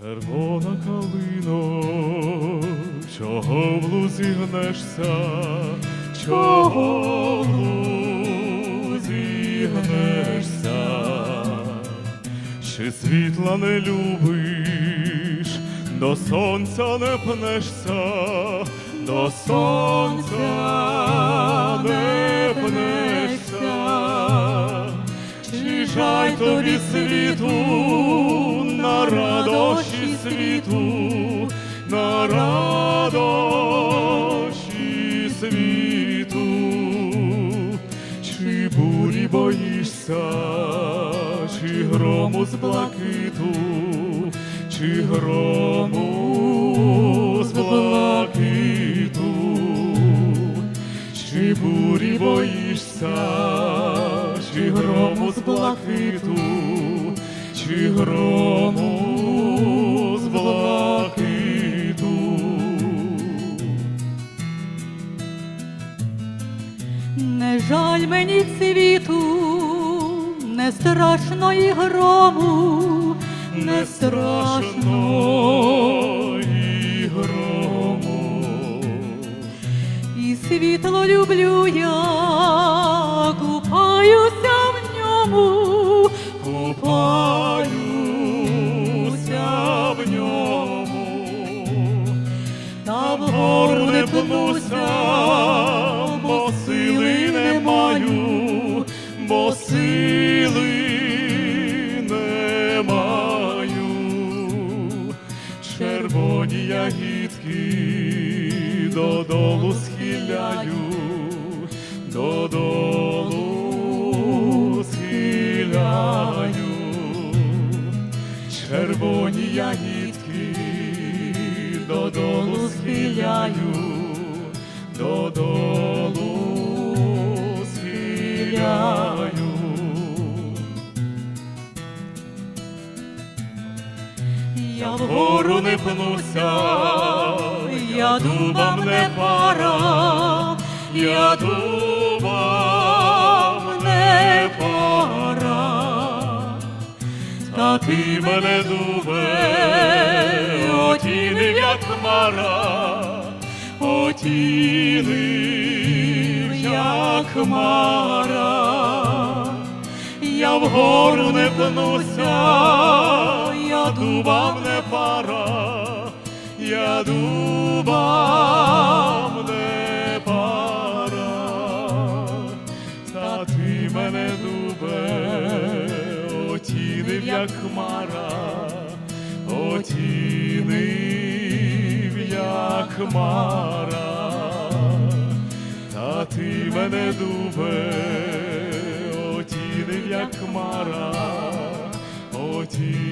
Червона калино, чого в лузі гнешся, чого в лузі гнешся, чи світла не любиш, до сонця не пнешся, до сонця не пнешся. Чи жаль тобі світу, на радощі світу, на радощі світу, чи бурі боїшся, чи грому з блакиту, чи грому з блакиту, чи бурі боїшся, чи грому з блакиту, чи грому з блакиту. Не жаль мені світу, не страшно і грому, не страшно сили не маю. Червоні ягідки додолу схиляю, додолу схиляю. Червоні ягідки додолу схиляю, додолу я Вгору не пнуся, я дубам не пара, я дубам не пара. Та ти мене дубе, отінив, як хмара, отінив, як хмара. Я вгору не пнуся, я дубам не пара, я дубам не пара, та ти мене дубе, отінив, як хмара, отінив, як хмара, та ти мене дубе, як хмара, отінив, як